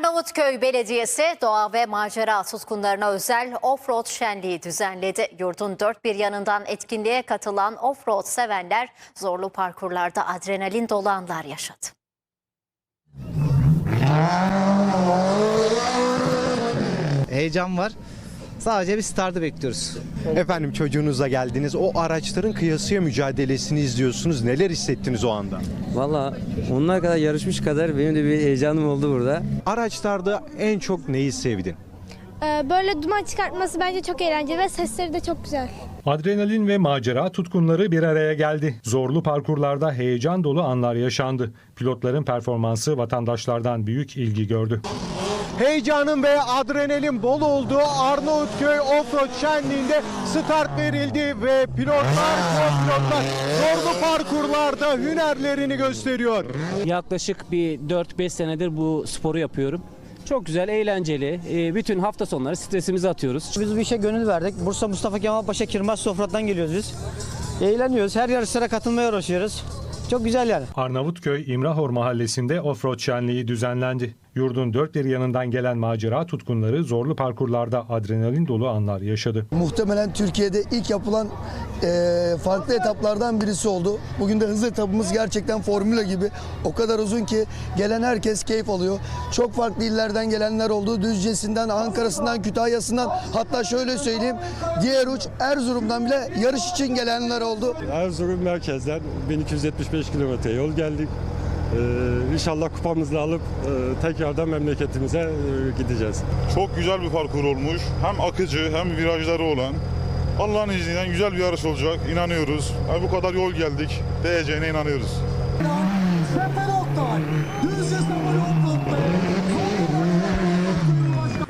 Arnavutköy Belediyesi doğa ve macera tutkunlarına özel offroad şenliği düzenledi. Yurdun dört bir yanından etkinliğe katılan offroad sevenler zorlu parkurlarda adrenalin dolu anlar yaşadı. heyecan var. Sadece bir startı bekliyoruz. Efendim çocuğunuzla geldiniz. O araçların kıyasıya mücadelesini izliyorsunuz. Neler hissettiniz o anda? Valla onlar kadar yarışmış kadar benim de bir heyecanım oldu burada. Araçlarda en çok neyi sevdin? Ee, Böyle duman çıkartması bence çok eğlenceli ve sesleri de çok güzel. Adrenalin ve macera tutkunları bir araya geldi. Zorlu parkurlarda heyecan dolu anlar yaşandı. Pilotların performansı vatandaşlardan büyük ilgi gördü. Heyecanın ve adrenalin bol olduğu Arnavutköy Offroad Şenliği'nde start verildi ve pilotlar, pilotlar zorlu parkurlarda hünerlerini gösteriyor. Yaklaşık bir 4-5 senedir bu sporu yapıyorum. Çok güzel, eğlenceli. Ee, Bütün hafta sonları stresimizi atıyoruz. Biz bu işe gönül verdik. Bursa Mustafa Kemal Paşa Kirmaz Sofrat'tan geliyoruz biz. Eğleniyoruz. Her yarışlara katılmaya uğraşıyoruz. Çok güzel yani. Arnavutköy İmrahor mahallesinde offroad şenliği düzenlendi. Yurdun dört bir yanından gelen macera tutkunları zorlu parkurlarda adrenalin dolu anlar yaşadı. Muhtemelen Türkiye'de ilk yapılan eee, farklı etaplardan birisi oldu. Bugün de hız etapımız gerçekten formüle gibi. O kadar uzun ki gelen herkes keyif alıyor. Çok farklı illerden gelenler oldu. Düzcesi'nden, Ankara'sından, Kütahya'sından hatta şöyle söyleyeyim diğer uç Erzurum'dan bile yarış için gelenler oldu. Erzurum merkezden 1275 kilometre yol geldik. Ee, inşallah kupamızı alıp e, tekrardan memleketimize e, gideceğiz. Çok güzel bir parkur olmuş. Hem akıcı hem virajları olan. Allah'ın izniyle güzel bir yarış olacak. İnanıyoruz. Ha, bu kadar yol geldik. Değeceğine inanıyoruz.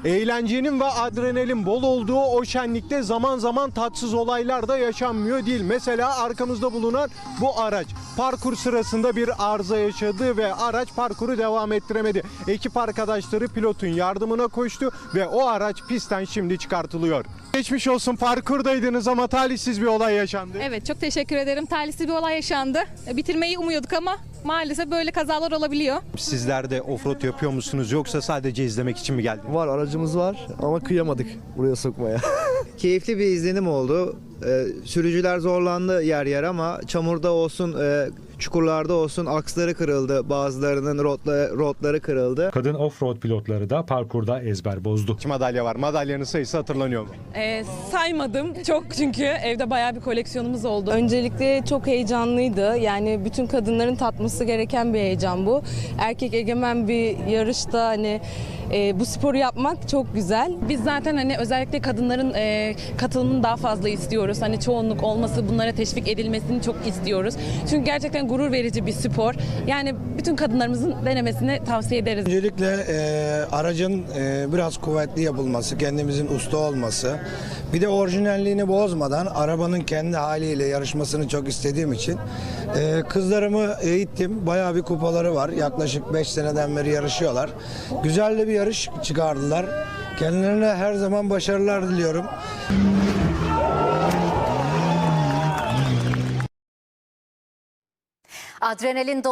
Eğlencenin ve adrenalin bol olduğu o şenlikte zaman zaman tatsız olaylar da yaşanmıyor değil. Mesela arkamızda bulunan bu araç parkur sırasında bir arıza yaşadı ve araç parkuru devam ettiremedi. Ekip arkadaşları pilotun yardımına koştu ve o araç pistten şimdi çıkartılıyor. Geçmiş olsun parkurdaydınız ama talihsiz bir olay yaşandı. Evet çok teşekkür ederim. Talihsiz bir olay yaşandı. E, Bitirmeyi umuyorduk ama maalesef böyle kazalar olabiliyor. Sizler de offroad yapıyor musunuz yoksa sadece izlemek için mi geldiniz? Var aracımız var ama kıyamadık buraya sokmaya. Keyifli bir izlenim oldu. Ee, sürücüler zorlandı yer yer ama çamurda olsun, e, çukurlarda olsun aksları kırıldı. Bazılarının rotla, rotları kırıldı. Kadın offroad pilotları da parkurda ezber bozdu. İki madalya var. Madalyanın sayısı hatırlanıyor mu? E, saymadım çok çünkü evde bayağı bir koleksiyonumuz oldu. Öncelikle çok heyecanlıydı. Yani bütün kadınların tatması gereken bir heyecan bu. Erkek egemen bir yarışta hani e, bu sporu yapmak çok güzel. Biz zaten hani özellikle kadınların e, katılımını daha fazla istiyoruz. Hani çoğunluk olması, bunlara teşvik edilmesini çok istiyoruz. Çünkü gerçekten gurur verici bir spor. Yani bütün kadınlarımızın denemesini tavsiye ederiz. Öncelikle eee, aracın eee, biraz kuvvetli yapılması, kendimizin usta olması. Bir de orijinalliğini bozmadan arabanın kendi haliyle yarışmasını çok istediğim için eee, kızlarımı eğittim. Bayağı bir kupaları var. Yaklaşık 5 seneden beri yarışıyorlar. Güzel de bir yarış çıkardılar. Kendilerine her zaman başarılar diliyorum. Adrenalin dolu